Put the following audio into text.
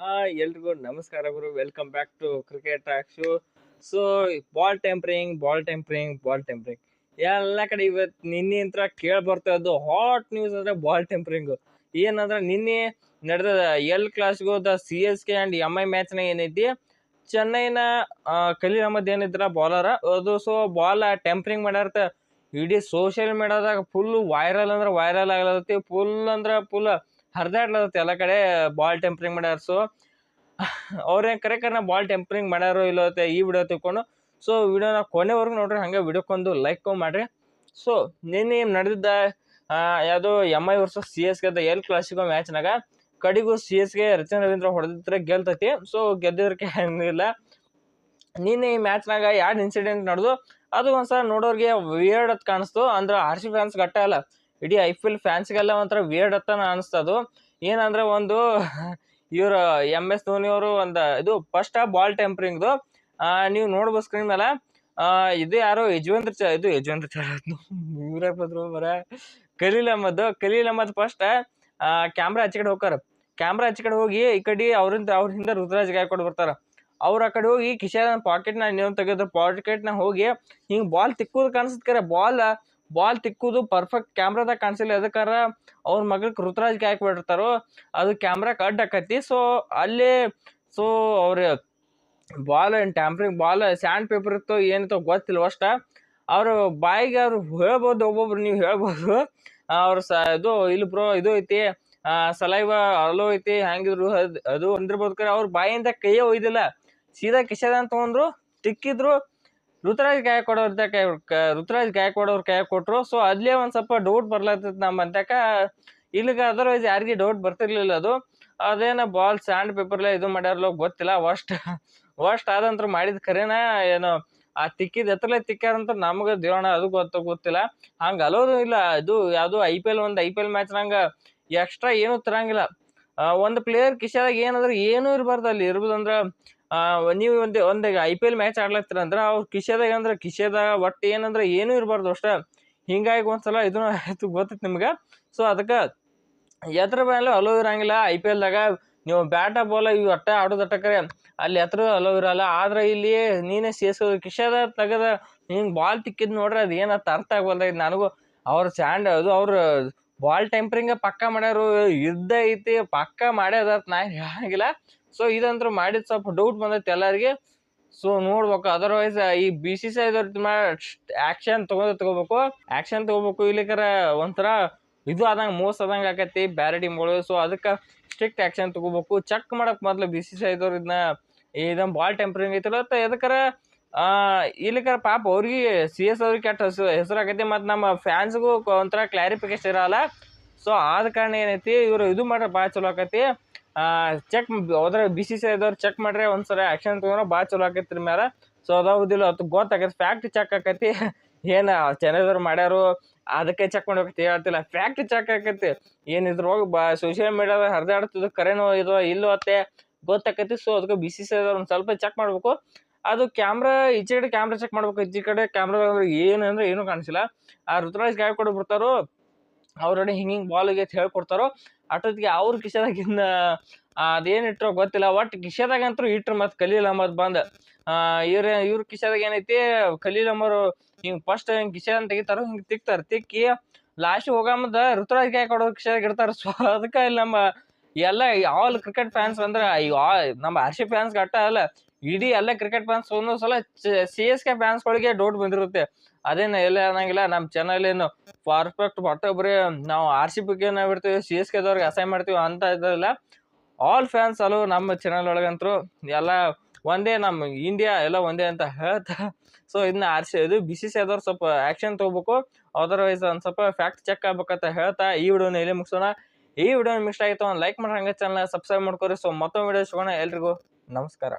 Hi ಎಲ್ರಿಗೂ ನಮಸ್ಕಾರ ಗುರು. Welcome back to cricket talk show so ball tampering ball tampering ball tampering ಎಲ್ಲ ಕಡೆ ಇವತ್ತು ನಿನ್ನೆ ಅಂತ ಕೇಳಿ ಬರ್ತಾ ಇದ್ದು ಹಾಟ್ ನ್ಯೂಸ್ ಅಂದ್ರೆ ಬಾಲ್ ಟೆಂಪರಿಂಗ್ ಏನಂದ್ರೆ ನಿನ್ನೆ ನಡೆದ L ಕ್ಲಾಸ್ಗೂ the C S K and M I ಮ್ಯಾಚ್ನ ಏನೈತಿ? ಚೆನ್ನೈನ ಕಲೀಲ್ ಅಹಮದ್ ಏನಿದ್ರ ಬಾಲರ ಅದು ಸೊ ಬಾಲ್ ಟೆಂಪರಿಂಗ್ ಮಾಡ್ಯಾರತ್ತೆ ಇಡೀ ಸೋಷಿಯಲ್ ಮೀಡಿಯಾದಾಗ ಫುಲ್ ವೈರಲ್ ಅಂದ್ರೆ ವೈರಲ್ ಆಗ್ಲತ್ತಿ ಫುಲ್ ಅಂದ್ರೆ ಫುಲ್ ಹರಿದಾಡ್ಲತ್ತೈತಿ ಎಲ್ಲ ಕಡೆ ಬಾಲ್ ಟೆಂಪರಿಂಗ್ ಮಾಡ್ಯಾರ. ಸೊ ಕರೆ ಕರೆ ಬಾಲ್ ಟೆಂಪರಿಂಗ್ ಮಾಡ್ಯಾರೋ ಇಲ್ಲೋತ್ತೆ ಈ ವಿಡಿಯೋ ತಿಳ್ಕೊಂಡು ಸೊ ವಿಡಿಯೋನ ಕೊನೆವರೆಗೂ ನೋಡ್ರಿ, ಹಂಗೆ ವಿಡಿಯೋಕ್ಕೊಂದು ಲೈಕ್ ಮಾಡಿರಿ. ಸೊ ನಿನ್ನೆ ನಡೆದಿದ್ದ ಯಾವುದು M I versus C S ಗೆದ್ದ ಎಲ್ ಕ್ಲಾಸಿಕೋ ಮ್ಯಾಚ್ನಾಗ ಕಡಿಗೂ ಸಿ ಎಸ್ಗೆ ರಚನ್ ರವೀಂದ್ರ ಹೊಡೆದಿದ್ರೆ ಗೆಲ್ತೈತಿ. ಸೊ ಗೆದ್ದಿದ್ರಕ್ಕೆ ಏನಿಲ್ಲ ನಿನ್ನೆ ಈ ಮ್ಯಾಚ್ನಾಗ ಎರಡು ಇನ್ಸಿಡೆಂಟ್ ನಡೆದು, ಅದು ಒಂದ್ಸಲ ನೋಡೋರಿಗೆ ವಿಯರ್ಡ್ ಅಂತ ಕಾಣಿಸ್ತು. ಅಂದ್ರೆ ಆರ್ ಸಿ ಫ್ಯಾನ್ಸ್ ಗಟ್ಟ ಅಲ್ಲ. ಇಡೀ ಐ ಪಿ ಎಲ್ ಫ್ಯಾನ್ಸ್ಗೆಲ್ಲ ಒಂಥರ ವಿಯರ್ಡ್ ಅಂತ ಅನಿಸ್ತದು ಏನಂದ್ರೆ ಒಂದು ಇವರು ಎಂ ಎಸ್ ಧೋನಿ ಅವರು ಒಂದು ಇದು ಫಸ್ಟ್ ಬಾಲ್ ಟೆಂಪ್ರಿಂಗ್ದು ನೀವು ನೋಡ್ಬೋದು ಸ್ಕ್ರೀನ್ ಮೇಲೆ. ಇದು ಯಾರು ಯಜುವೇಂದ್ರ ಚ, ಇದು ಯಜುವೇಂದ್ರ ಚಹಲ್ ಇವ್ರೇ ಬಂದ್ರು ಬರ. ಕಲೀಲ್ ಅಹಮದ್ ಕಲೀಲ್ ಅಹಮದ್ ಫಸ್ಟ್ ಕ್ಯಾಮ್ರಾ ಆಚೆ ಕಡೆ ಹೋಗ್ತಾರ. ಕ್ಯಾಮ್ರಾ ಆಚೆ ಕಡೆ ಹೋಗಿ ಈ ಕಡೆ ಅವ್ರಿಂದ, ಅವ್ರ ಹಿಂದೆ ರುದ್ರಾಜ್ ಗಾಯಕ್ವಾಡ್ ಬರ್ತಾರ. ಅವ್ರ ಆ ಕಡೆ ಹೋಗಿ ಕಿಶನ್ ಪಾಕೆಟ್ನ ನೀವು ತೆಗೆದು ಪಾಕೆಟ್ನ ಹೋಗಿ ಹಿಂಗೆ ಬಾಲ್ ತಿಕ್ಕೋದು ಕಾಣಿಸ್ತಾರೆ ಬಾಲ್ ಬಾಲ್ ತಿಕ್ಕುದು ಪರ್ಫೆಕ್ಟ್ ಕ್ಯಾಮ್ರಾದಾಗ ಕಾಣಿಸಿಲ್ಲ. ಅದಕ್ಕಾರ ಅವ್ರ ಮಗಕ್ಕೆ ರುದ್ರಾಜ್ ಹಾಕ್ಬಿಟ್ಟಿರ್ತಾರೋ, ಅದು ಕ್ಯಾಮ್ರಾಕ್ಕೆ ಅಡ್ಡ ಆಕತಿ. ಸೊ ಅಲ್ಲಿ ಸೊ ಅವ್ರ ಬಾಲ್ ಏನು ಟ್ಯಾಂಪ್ರಿಂಗ್ ಬಾಲ್ ಸ್ಯಾಂಡ್ ಪೇಪರ್ ಇತ್ತೋ ಏನಿತ್ತೋ ಗೊತ್ತಿಲ್ಲ ಅಷ್ಟ. ಅವರು ಬಾಯಿಗೆ ಅವ್ರು ಹೇಳ್ಬೋದು, ಒಬ್ಬೊಬ್ರು ನೀವು ಹೇಳ್ಬೋದು. ಅವ್ರ ಸ, ಇದು, ಇಲ್ಲಿ ಬ್ರೋ ಇದು ಐತಿ ಸಲೈವ ಅಲೋ ಐತಿ, ಹ್ಯಾಂಗಿದ್ರು, ಅದ್- ಅದು ಅಂದಿರ್ಬೋದು ಕರೆ. ಅವ್ರ ಬಾಯಿಂದ ಕೈಯೇ ಒಯ್ದಿಲ್ಲ. ಸೀದಾ ಕಿಶನ್ ತೊಗೊಂಡ್ರು, ತಿಕ್ಕಿದ್ರು. ಋತುರಾಜ್ ಗಾಯಕ್ವಾಡ್ ಅವ್ರ ಕೈ ಋತುರಾಜ್ ಗಾಯಕ್ವಾಡ್ ಅವ್ರ ಕೈ ಕೊಟ್ರು. ಸೊ ಅಲ್ಲೇ ಒಂದು ಸ್ವಲ್ಪ ಡೌಟ್ ಬರ್ಲತ್ತಿತ್ತು ನಮ್ಮ ಅಂತಕ. ಇಲ್ಲಿಗೆ ಅದರ್ವೈಸ್ ಯಾರಿಗೆ ಡೌಟ್ ಬರ್ತಿರ್ಲಿಲ್ಲ ಅದು. ಅದೇನ ಬಾಲ್ ಸ್ಯಾಂಡ್ ಪೇಪರ್ಲೆ ಇದು ಮಾಡ್ಯಾರಲ್ಲೋ ಗೊತ್ತಿಲ್ಲ. ವಸ್ಟ್ ವಸ್ಟ್ ಆದಂತ್ರ ಮಾಡಿದ ಖರೇನ ಏನು, ಆ ತಿಕ್ಕಿದ ಎತ್ತಲೇ ತಿಕ್ಕಾರಂತ ನಮ್ಗೆ ದೇವಣ ಅದು ಗೊತ್ತ, ಗೊತ್ತಿಲ್ಲ. ಹಂಗೆ ಅಲೋದು ಇಲ್ಲ. ಇದು ಯಾವುದು ಐ ಪಿ ಎಲ್ ಒಂದು ಐ ಪಿ ಎಲ್ ಮ್ಯಾಚ್ ನಂಗ ಎಕ್ಸ್ಟ್ರಾ ಏನು ತರಂಗಿಲ್ಲ. ಒಂದು ಪ್ಲೇಯರ್ ಕಿಶಾದಾಗ ಏನಂದ್ರೆ ಏನೂ ಇರಬಾರ್ದು ಅಲ್ಲಿ ಇರ್ಬೋದಂದ್ರೆ ನೀವು ಒಂದು ಒಂದು ಐ ಪಿ ಎಲ್ ಮ್ಯಾಚ್ ಆಡ್ಲತ್ತೀರ ಅಂದ್ರೆ ಅವ್ರು ಕಿಶೆದಾಗ ಅಂದ್ರೆ ಕಿಶೆದಾಗ ಒಟ್ಟು ಏನಂದ್ರೆ ಏನೂ ಇರಬಾರ್ದು ಅಷ್ಟ. ಹಿಂಗಾಗಿ ಒಂದ್ಸಲ ಇದನ್ನು ಆಯ್ತು ಗೊತ್ತೈತೆ ನಿಮ್ಗೆ. ಸೊ ಅದಕ್ಕೆ ಎತ್ತರ ಮೇಲೆ ಅಲೋ ಇರಂಗಿಲ್ಲ ಐ ಪಿ ಎಲ್ದಾಗ ನೀವು ಬ್ಯಾಟ ಬಾಲ ಇವು ಅಟ್ಟ ಆಡೋದು ಅಟ್ಟಕರೆ ಅಲ್ಲಿ ಎತ್ತರ ಅಲೋ ಇರಲ್ಲ. ಆದ್ರೆ ಇಲ್ಲಿ ನೀನೇ ಸೇರಿಸೋದು. ಕಿಶೆದ ತೆಗೆದ ಹಿಂಗೆ ಬಾಲ್ ತಿಕ್ಕಿದ್ ನೋಡ್ರೆ ಅದು ಏನಂತ ಅರ್ಥ ಆಗ್ಬಲ್ದೈತಿ ನನಗೂ. ಅವ್ರ ಸ್ಯಾಂಡ್ ಅದು ಅವ್ರ ಬಾಲ್ ಟೆಂಪರಿಂಗ ಪಕ್ಕ ಮಾಡ್ಯಾರು. ಇದ್ದ ಐತಿ. ಪಕ್ಕ ಮಾಡ್ಯದ ನಾ ಹೇಳಂಗಿಲ್ಲ. ಸೊ ಇದಂತೂ ಮಾಡಿದ ಸ್ವಲ್ಪ ಡೌಟ್ ಬಂದೈತೆ ಎಲ್ಲರಿಗೆ. ಸೊ ನೋಡ್ಬೇಕು. ಅದರ್ವೈಸ್ ಈ ಬಿ ಸಿ ಸಿ ಆಕ್ಷನ್ ತಗೊಂಡ್ ತಗೋಬೇಕು. ಆಕ್ಷನ್ ತಗೋಬೇಕು. ಇಲ್ಲಿಕರ ಒಂಥರ ಇದು ಆದಂಗೆ, ಮೋಸ ಆದಂಗೆ ಆಕೈತಿ. ಬ್ಯಾರೆ ಟೀಮ್ಗಳು ಸೊ ಅದಕ್ಕೆ ಸ್ಟ್ರಿಕ್ಟ್ ಆಕ್ಷನ್ ತಗೋಬೇಕು. ಚೆಕ್ ಮಾಡಕ್ಕೆ ಮೊದ್ಲು ಬಿ ಸಿ ಸಿ ಐದವ್ರು ಇದನ್ನ ಇದನ್ನ ಬಾಲ್ ಟೆಂಪರಿಂಗ್ ಐತಿಲ್ಲ ಅಂತ ಎದಕ್ಕರ ಇಲ್ಲಿಕರ ಪಾಪ ಅವ್ರಿಗೆ ಸಿ ಎಸ್ ಅವ್ರಿಗೆ ಕೆಟ್ಟ ಹೆಸರು ಹೆಸರಾಗೈತಿ ಮತ್ತು ನಮ್ಮ ಫ್ಯಾನ್ಸ್ಗೂ ಒಂಥರ ಕ್ಲಾರಿಫಿಕೇಶನ್ ಇರಲ್ಲ. ಸೊ ಆದ ಕಾರಣ ಏನೈತಿ, ಇವರು ಇದು ಮಾಡ್ರೆ ಭಾಳ ಚಲೋ ಆಕೈತಿ. ಚೆಕ್ ಹೋದ್ರೆ ಬಿ ಸಿ ಸಿ ಐದವ್ರು ಚೆಕ್ ಮಾಡ್ರೆ, ಒಂದ್ಸರಿ ಆಕ್ಷನ್ ತೊಗೊಂಡ್ರೆ ಭಾಳ ಚಲೋ ಆಕೈತಿ ಮೇಲೆ ಸೊ ಅದಾವುದಿಲ್ಲ, ಅದು ಗೊತ್ತಾಗೈತಿ ಫ್ಯಾಕ್ಟ್ ಚೆಕ್ ಆಕೈತಿ. ಏನು ಚೆನ್ನೈದವ್ರು ಮಾಡ್ಯಾರು, ಅದಕ್ಕೆ ಚೆಕ್ ಮಾಡ್ಬೇಕಂತ ಹೇಳ್ತಿಲ್ಲ. ಫ್ಯಾಕ್ಟ್ ಚೆಕ್ ಆಕೈತಿ. ಏನು ಇದ್ರೊಳಗೆ ಬಾ ಸೋಷಿಯಲ್ ಮೀಡಿಯಾದಾಗ ಹರಿದಾಡ್ತಿದ್ದು ಕರೆನೋ ಇದು ಇಲ್ಲೋ ಅತ್ತೆ, ಗೊತ್ತಾಕೈತಿ. ಸೊ ಅದಕ್ಕೆ ಬಿ ಸಿ ಸಿ ಐದವ್ರು ಒಂದು ಸ್ವಲ್ಪ ಚೆಕ್ ಮಾಡಬೇಕು. ಅದು ಕ್ಯಾಮ್ರಾ ಈಚೆ ಕಡೆ ಕ್ಯಾಮ್ರಾ ಚೆಕ್ ಮಾಡ್ಬೇಕು. ಈಚೆ ಕಡೆ ಕ್ಯಾಮ್ರಾ ಏನು ಅಂದ್ರೆ ಏನೂ ಕಾಣಿಸಿಲ್ಲ. ಆ ಋತುರಾಜ್ ಗಾಯ ಬರ್ತಾರೋ. ಅವ್ರಡೆ ಹಿಂಗೆ ಹಿಂಗೆ ಬಾಲಿಗೆ ಹೇಳ್ಕೊಡ್ತಾರೋ, ಅಷ್ಟೊತ್ತಿಗೆ ಅವ್ರ ಕಿಶೆದಾಗಿಂದ ಅದೇನು ಇಟ್ಟರೋ ಗೊತ್ತಿಲ್ಲ ಒಟ್ಟು ಕಿಶೆದಾಗಂತೂ ಇಟ್ರು ಮತ್ತು ಕಲೀಲ್ ಅಹಮದ್ ಬಂದು. ಇವ್ರ ಇವ್ರ ಕಿಶೆದಾಗ ಏನೈತಿ ಕಲೀಲ್ ಅಹಮದ್ ಹಿಂಗೆ ಫಸ್ಟ್ ಹಿಂಗೆ ಅಂತ ತೆಗಿತಾರೋ, ಹಿಂಗೆ ತಿಕ್ತಾರೆ. ತಿಕ್ಕಿ ಲಾಸ್ಟ್ ಹೋಗಮ್ಮದ ಋತುರಾಜ್ ಕೈ ಕೊಡೋ ಕಿಶೆದಾಗ ಇಡ್ತಾರೆ. ಸೊ ಅದಕ್ಕೆ ಇಲ್ಲಿ ನಮ್ಮ ಎಲ್ಲ ಆಲ್ ಕ್ರಿಕೆಟ್ ಫ್ಯಾನ್ಸ್ ಅಂದ್ರೆ ನಮ್ಮ ಆರ್ ಫ್ಯಾನ್ಸ್ ಅಟ್ಟ ಅಲ್ಲ, ಇಡೀ ಎಲ್ಲ ಕ್ರಿಕೆಟ್ ಫ್ಯಾನ್ಸ್ ಒಂದೊಂದು ಸಲ ಸಿ ಎಸ್ ಕೆ ಫ್ಯಾನ್ಸ್ಗಳಿಗೆ ಡೌಟ್ ಬಂದಿರುತ್ತೆ. ಅದೇನು ಎಲ್ಲ ಅನ್ನಂಗಿಲ್ಲ. ನಮ್ಮ ಚಾನಲ್ ಏನು ಪರ್ಫೆಕ್ಟ್ ಒಟ್ಟೊಬ್ಬರೇ ನಾವು ಆರ್ ಸಿ ನಾವು ಇರ್ತೀವಿ ಸಿ ಎಸ್ ಕೆದವ್ರಿಗೆ ಅಸೈನ್ ಮಾಡ್ತೀವಿ ಅಂತ ಇದ್ದಿಲ್ಲ ಆಲ್ ಫ್ಯಾನ್ಸ್ ಅಲ್ಲೂ ನಮ್ಮ ಚಾನಲ್ ಒಳಗಂತೂ ಎಲ್ಲ ಒಂದೇ ನಮ್ಮ ಇಂಡಿಯಾ ಎಲ್ಲ ಒಂದೇ ಅಂತ ಹೇಳ್ತಾ. ಸೊ ಇದನ್ನ ಆರ್ ಸಿ ಇದು ಬಿ ಸಿ ಸಿ ಆದವ್ರು ಸ್ವಲ್ಪ ಆ್ಯಕ್ಷನ್ ತೊಗೋಬೇಕು. ಅದರ್ವೈಸ್ ಒಂದು ಸ್ವಲ್ಪ ಫ್ಯಾಕ್ಟ್ ಚೆಕ್ ಆಗ್ಬೇಕಂತ ಹೇಳ್ತಾ ಈ ವಿಡಿಯೋನ ಇಲ್ಲಿ ಮುಗಿಸೋಣ. ಈ ವಿಡಿಯೋ ಮಿಸ್ ಆಯಿತು ಒಂದು ಲೈಕ್ ಮಾಡಿ ಹಂಗೆ ಚಾನಲ್ ಸಬ್ಸ್ಕ್ರೈಬ್ ಮಾಡ್ಕೊರಿ. ಸೊ ಮತ್ತೊಂದು ವಿಡಿಯೋ ಸಿಗೋಣ ಎಲ್ರಿಗೂ. ನಮಸ್ಕಾರ.